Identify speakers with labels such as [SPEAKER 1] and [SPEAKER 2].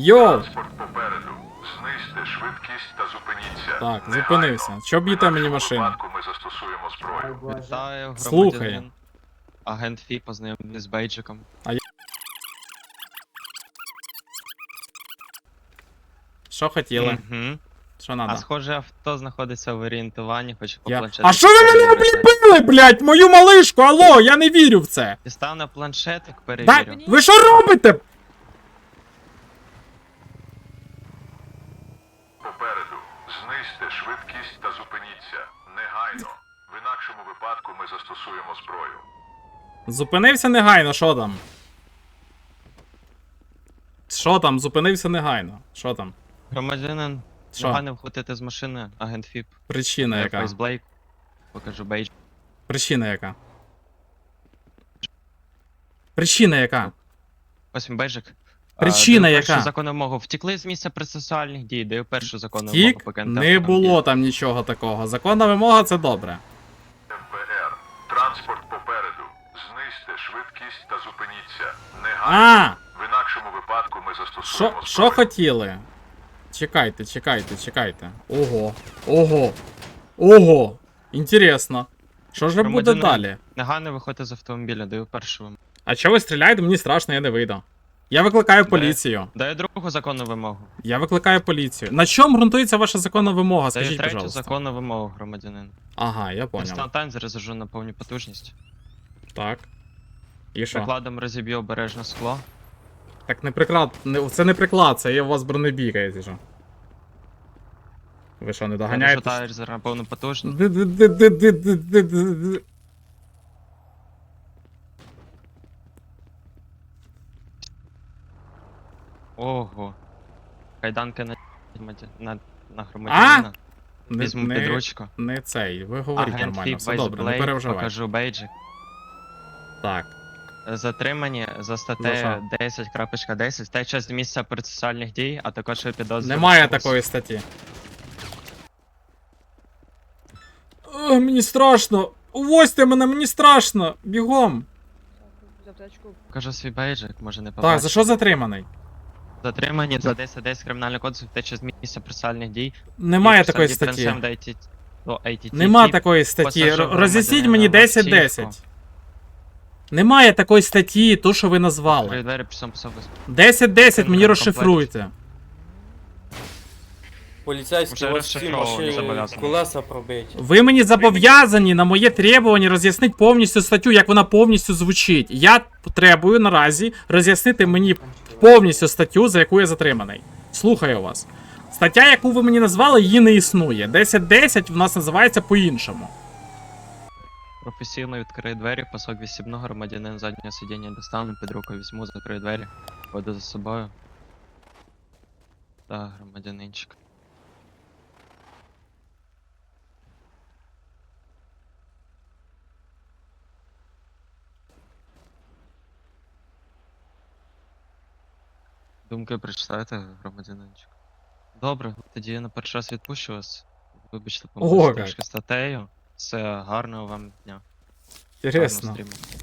[SPEAKER 1] Йоу!
[SPEAKER 2] Транспорт попереду. Знизьте швидкість та зупиніться.
[SPEAKER 1] Так, зупинився. Що б'єте мені машину?
[SPEAKER 2] випадку ми застосуємо зброю.
[SPEAKER 3] Вітаю,
[SPEAKER 1] Слухаю.
[SPEAKER 3] громадянин. Агент Фі познайомлений з бейджиком.
[SPEAKER 1] Що хотіли?
[SPEAKER 3] Мгм.
[SPEAKER 1] Що
[SPEAKER 3] А
[SPEAKER 1] надо?
[SPEAKER 3] схоже, авто знаходиться в орієнтуванні, хоч по
[SPEAKER 1] Я...
[SPEAKER 3] планшету.
[SPEAKER 1] А що ви мене обліпили, блядь? Мою малишку, алло, я не вірю в це.
[SPEAKER 3] Дістав на планшетик,
[SPEAKER 1] Да, ви що робите?
[SPEAKER 2] Попереду. Знизьте швидкість та зупиніться. Негайно. В інакшому випадку ми застосуємо зброю.
[SPEAKER 1] Зупинився негайно, що там? Що там? Зупинився негайно. Що там?
[SPEAKER 3] Громадянин,
[SPEAKER 1] Що?
[SPEAKER 3] негайно входити з машини, агент Фіп.
[SPEAKER 1] Причина яка?
[SPEAKER 3] Фейс Блейк. Покажу бейдж.
[SPEAKER 1] Причина яка? Причина яка?
[SPEAKER 3] Ось він бейджик.
[SPEAKER 1] Причина яка?
[SPEAKER 3] Першу вимогу. Втекли з місця процесуальних дій, даю першу законну
[SPEAKER 1] Тік?
[SPEAKER 3] вимогу покинути.
[SPEAKER 1] Не
[SPEAKER 3] автомобіль.
[SPEAKER 1] було там нічого такого. Законна вимога це добре.
[SPEAKER 2] МПР. Транспорт попереду. Знизьте швидкість та зупиніться. Негайно.
[SPEAKER 1] А!
[SPEAKER 2] В інакшому випадку ми
[SPEAKER 1] Що,
[SPEAKER 2] застосуємо
[SPEAKER 1] що
[SPEAKER 2] зброю.
[SPEAKER 1] хотіли? Чекайте, чекайте, чекайте. Ого. Ого. Ого. Інтересно. Що ж буде
[SPEAKER 3] Громадянин.
[SPEAKER 1] далі?
[SPEAKER 3] Негайно виходьте з автомобіля, даю першу вимогу.
[SPEAKER 1] А чого ви стріляєте? Мені страшно, я не вийду. Я викликаю поліцію.
[SPEAKER 3] Даю другу законну вимогу.
[SPEAKER 1] Я викликаю поліцію. На чому ґрунтується ваша законна вимога?
[SPEAKER 3] Даю
[SPEAKER 1] Скажіть,
[SPEAKER 3] третю
[SPEAKER 1] пожалуйста.
[SPEAKER 3] законну вимогу, громадянин.
[SPEAKER 1] Ага, я понял.
[SPEAKER 3] Інстант тайм заряджу на повну потужність.
[SPEAKER 1] Так. І що?
[SPEAKER 3] Прикладом розіб'ю обережне скло.
[SPEAKER 1] Так не приклад. Не, це не приклад, це є у вас бронебійка, якщо що. Ви що, не доганяєте?
[SPEAKER 3] тайр на повну потужність.
[SPEAKER 1] Ди-ди-ди-ди-ди-ди-ди-ди.
[SPEAKER 3] Ого. Кайданки на на, на громадянина.
[SPEAKER 1] Не-
[SPEAKER 3] Візьму
[SPEAKER 1] не-
[SPEAKER 3] під ручку.
[SPEAKER 1] Не цей, ви говоріть
[SPEAKER 3] Агент
[SPEAKER 1] нормально,
[SPEAKER 3] Фіп
[SPEAKER 1] все добре, не
[SPEAKER 3] Блейк,
[SPEAKER 1] переживайте.
[SPEAKER 3] покажу бейджик.
[SPEAKER 1] Так.
[SPEAKER 3] Затримані за
[SPEAKER 1] За
[SPEAKER 3] статтею
[SPEAKER 1] що?
[SPEAKER 3] 10.10 втеча з місця процесуальних дій, а також підозрюваних
[SPEAKER 1] Немає
[SPEAKER 3] осіб.
[SPEAKER 1] такої статті. О, мені страшно. Увозьте мене, мені страшно. Бігом.
[SPEAKER 4] За.
[SPEAKER 3] Покажу свій бейджик, може не побачиш.
[SPEAKER 1] Так, за що затриманий?
[SPEAKER 3] Затримані за 10.10 кримінального кодексу втеча з місця процесуальних дій.
[SPEAKER 1] Немає такої статті. Нема такої статті. Роз'ясніть мені 10-10. Немає такої статті, ту, що ви назвали.
[SPEAKER 3] Відкрию двері, пішов писав.
[SPEAKER 1] 10-10 мені розшифруйте.
[SPEAKER 5] Поліцейські
[SPEAKER 3] Вже
[SPEAKER 5] у вас всі
[SPEAKER 3] розшифровано,
[SPEAKER 5] машини
[SPEAKER 3] зобов'язані.
[SPEAKER 5] колеса пробиті.
[SPEAKER 1] Ви мені зобов'язані на моє требування роз'яснити повністю статтю, як вона повністю звучить. Я потребую наразі роз'яснити мені повністю статтю, за яку я затриманий. Слухаю вас. Стаття, яку ви мені назвали, її не існує. 10-10 в нас називається по-іншому.
[SPEAKER 3] Професійно відкрию двері, пасок вісібного громадянин заднього сидіння достану, під руку візьму, закрию двері, веду за собою. Так, громадянинчик. Думки прочитайте, громадянинчик. Добре, тоді я на перший раз відпущу вас. Вибачте,
[SPEAKER 1] О,
[SPEAKER 3] помилусь
[SPEAKER 1] як.
[SPEAKER 3] трошки статтею. Все, гарного вам дня.
[SPEAKER 1] Інтересно.
[SPEAKER 3] Гарного стріму.